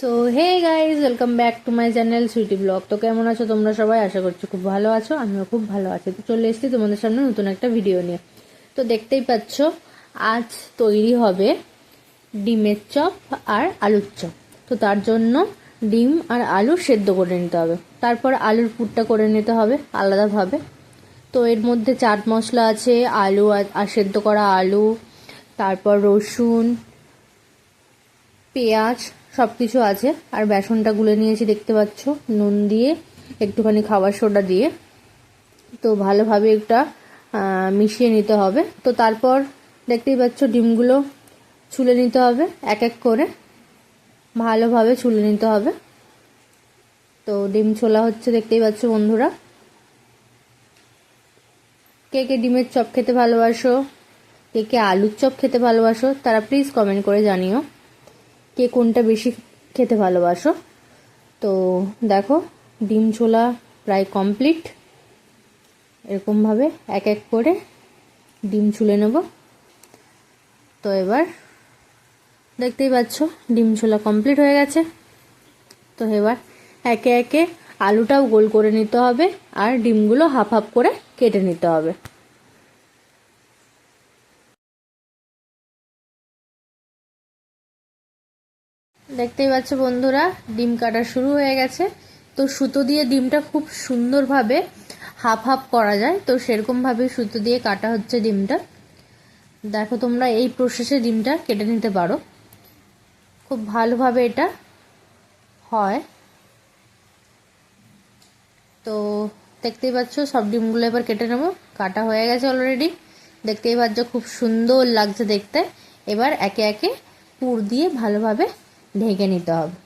So hey guys welcome back to my channel Sweety vlog তো কেমন আছো তোমরা সবাই? আশা করছি খুব ভালো আছো, আমিও খুব ভালো আছি। তো চলে এসেছি তোমাদের সামনে নতুন একটা ভিডিও নিয়ে। তো দেখতেই পাচ্ছ, আজ তৈরি হবে ডিমের চপ আর আলুর চপ। তো তার জন্য ডিম আর আলু সেদ্ধ করে নিতে হবে। তারপর আলুর পুরটা করে নিতে হবে আলাদাভাবে। তো এর মধ্যে চাট মশলা আছে, আলু আর- সেদ্ধ করা আলু, তারপর রসুন, পেঁয়াজ সব কিছু আছে। আর বেসনটা গুলে নিয়েছি, দেখতে পাচ্ছ? নুন দিয়ে, একটুখানি খাবার সোডা দিয়ে। তো ভালোভাবে একটা মিশিয়ে নিতে হবে। তো তারপর দেখতেই পাচ্ছ, ডিমগুলো ছুলে নিতে হবে, এক এক করে। ভালোভাবে ছুলে নিতে হবে। তো ডিম ছোলা হচ্ছে, দেখতেই পাচ্ছ বন্ধুরা। কে কে ডিমের চপ খেতে ভালোবাসো? কে কে আলুর চপ খেতে ভালোবাসো? তারা প্লিজ কমেন্ট করে জানিও। কে কোনটা বেশি খেতে ভালোবাসো? তো দেখো, ডিম ছোলা প্রায় কমপ্লিট এরকমভাবে এক এক করে ডিম ছুলে নেব। তো এবার দেখতেই পাচ্ছ, ডিম ছোলা কমপ্লিট হয়ে গেছে। তো এবার একে একে আলুটাও গোল করে নিতে হবে আর ডিমগুলো হাফ হাফ করে কেটে নিতে হবে। দেখতেই পাচ্ছ বন্ধুরা, ডিম কাটা শুরু হয়ে গেছে। তো সুতো দিয়ে ডিমটা খুব সুন্দরভাবে হাফ হাফ করা যায়। তো সেরকমভাবে সুতো দিয়ে কাটা হচ্ছে ডিমটা। দেখো তোমরা এই প্রসেসে ডিমটা কেটে নিতে পারো। খুব ভালোভাবে এটা হয়। তো দেখতেই পাচ্ছ, সব ডিমগুলো এবার কেটে নেব। কাটা হয়ে গেছে অলরেডি দেখতেই পাচ্ছ, খুব সুন্দর লাগছে দেখতে। এবার একে একে পুর দিয়ে ভালোভাবে ঢেকে নিতে হবে।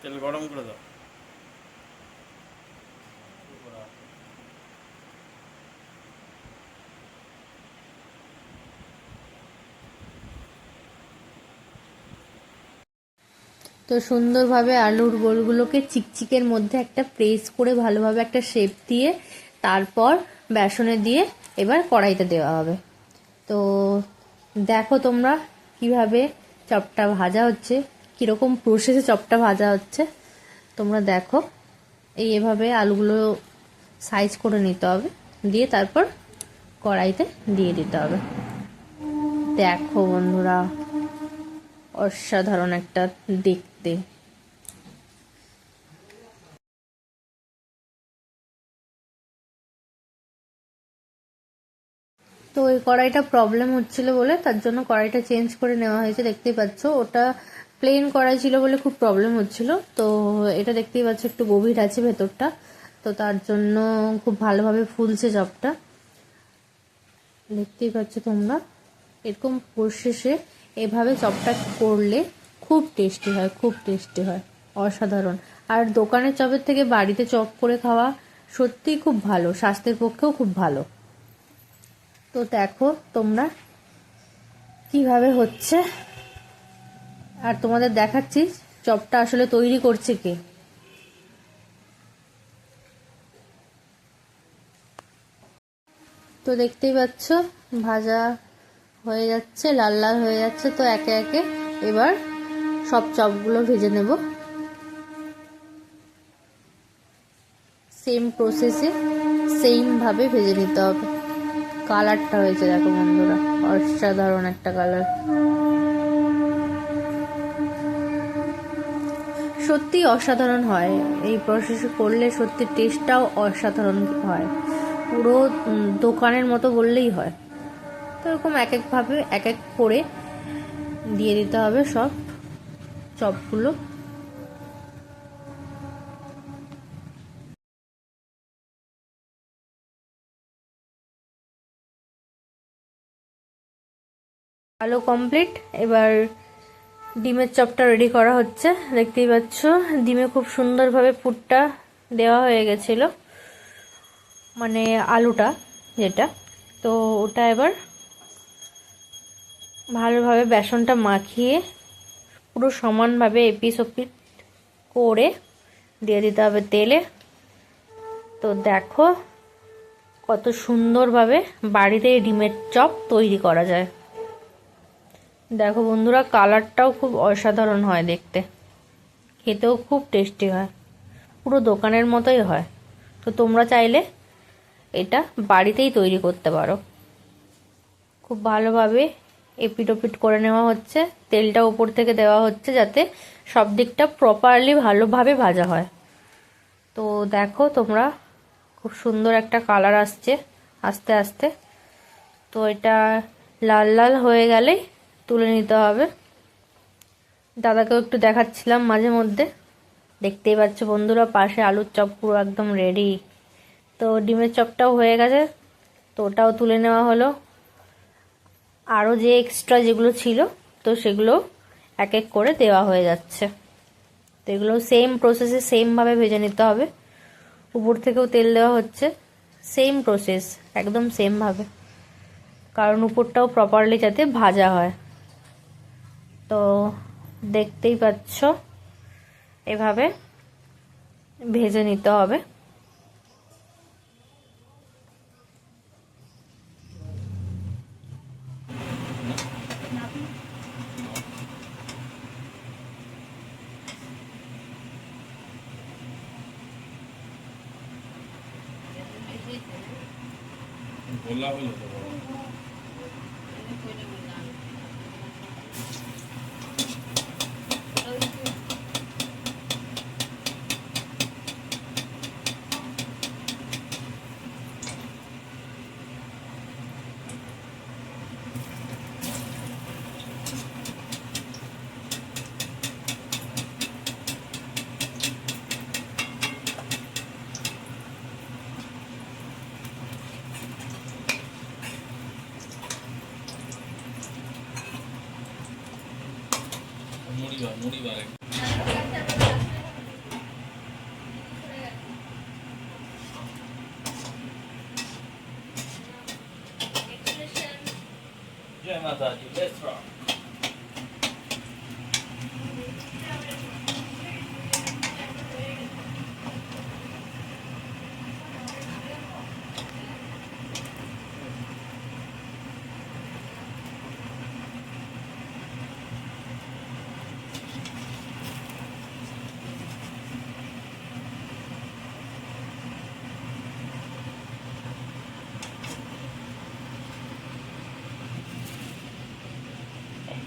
তেল গরম করে দাও। তো সুন্দরভাবে আলুর গোলগুলোকে চিকচিকের মধ্যে একটা প্রেস করে ভালোভাবে একটা শেপ দিয়ে তারপর বেসনে দিয়ে এবার কড়াইতে দেওয়া হবে। তো দেখো তোমরা কীভাবে চপটা ভাজা হচ্ছে। কীরকম প্রসেসে চপটা ভাজা হচ্ছে, তোমরা দেখো। এই এভাবে আলুগুলো সাইজ করে নিতে হবে, দিয়ে তারপর কড়াইতে দিয়ে দিতে হবে। দেখো বন্ধুরা, অসাধারণ একটা দেখতে। তো ওই কড়াইটা প্রবলেম হচ্ছিল বলে তার জন্য কড়াইটা চেঞ্জ করে নেওয়া হয়েছে, দেখতেই পাচ্ছ। ওটা প্লেন করা ছিল বলে খুব প্রবলেম হচ্ছিল। তো এটা দেখতেই পাচ্ছ একটু গভীর আছে ভেতরটা। তো তার জন্য খুব ভালোভাবে ফুলছে চপটা দেখতেই পাচ্ছ তোমরা, এরকম প্রসেসে এভাবে চপটা করলে খুব টেস্টি হয়, খুব টেস্টি হয়। অসাধারণ। আর দোকানের চপের থেকে বাড়িতে চপ করে খাওয়া সত্যিই খুব ভালো, স্বাস্থ্যের পক্ষেও খুব ভালো। তো দেখো তোমরা কীভাবে হচ্ছে। আর তোমাদের দেখাচ্ছি চপটা আসলে তৈরি করছে কে। তো দেখতেই পাচ্ছ, ভাজা হয়ে যাচ্ছে, লাল লাল হয়ে যাচ্ছে, তো একে একে এবার সব চপগুলো ভেজে নেব। সেম প্রসেসে সেম ভাবে ভেজে নিতে হবে। কালারটা হয়েছে দেখো বন্ধুরা, অসাধারণ একটা কালার সত্যি অসাধারণ হয়। এই প্রসেসে করলে সত্যি টেস্টটাও অসাধারণ হয়। পুরো দোকানের মতো বললেই হয়। তো এরকম এক একভাবে এক এক করে দিয়ে দিতে হবে সব চপগুলো। আলো কমপ্লিট এবার ডিমের চপটা রেডি করা হচ্ছে। দেখতেই পাচ্ছ, ডিমে খুব সুন্দরভাবে পুরটা দেওয়া হয়ে গেছিল। মানে আলুটা যেটা। তো ওটা এবার ভালোভাবে বেসনটা মাখিয়ে পুরো সমানভাবে এপিস ওপিস করে দিয়ে দিতে হবে তেলে। তো দেখো কত সুন্দরভাবে বাড়িতে ডিমের চপ তৈরি করা যায়। দেখো বন্ধুরা, কালারটাও খুব অসাধারণ হয় দেখতে। খেতেও খুব টেস্টি হয়। পুরো দোকানের মতোই হয়। তো তোমরা চাইলে এটা বাড়িতেই তৈরি করতে পারো। খুব ভালোভাবে এপিট ওপিট করে নেওয়া হচ্ছে। তেলটা উপর থেকে দেওয়া হচ্ছে যাতে সব দিকটা প্রপারলি ভালোভাবে ভাজা হয়। তো দেখো তোমরা, খুব সুন্দর একটা কালার আসছে আস্তে আস্তে। তো এটা লাল লাল হয়ে গেলেই তুলে নিতে হবে। দাদাকেও একটু দেখাচ্ছিলাম মাঝে মধ্যে। দেখতেই পাচ্ছ বন্ধুরা, পাশে আলুর চপ পুরো একদম রেডি তো ডিমের চপটাও হয়ে গেছে, তো ওটাও তুলে নেওয়া হলো। আরও যে এক্সট্রা যেগুলো ছিল, তো সেগুলো এক এক করে দেওয়া হয়ে যাচ্ছে। তো এগুলো সেম প্রসেসে সেমভাবে ভেজে নিতে হবে। উপর থেকেও তেল দেওয়া হচ্ছে সেম প্রসেস একদম সেমভাবে কারণ উপরটাও প্রপারলি যাতে ভাজা হয়। তো দেখতেই পাচ্ছ এভাবে ভেজে নিতে হবে। বললা হলো முடிவார் முடிவார் Jai Mataji, let's rock.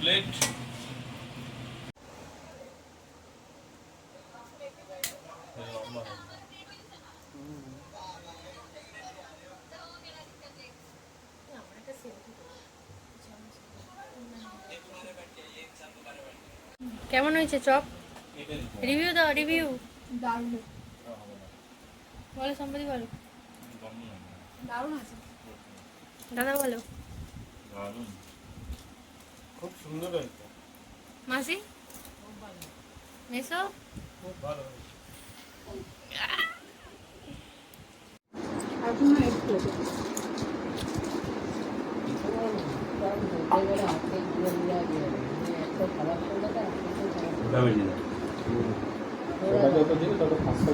Complete কেমন হয়েছে চপ? রিভিউ দাও রিভিউ দারুণ। বলো সম্পত্তি বলো। দারুণ আছে। দাদা বলো। খুব সুন্দর হয়েছে মাসি? মেসো? খুব ভালো যত দিলে তত ফাস্ট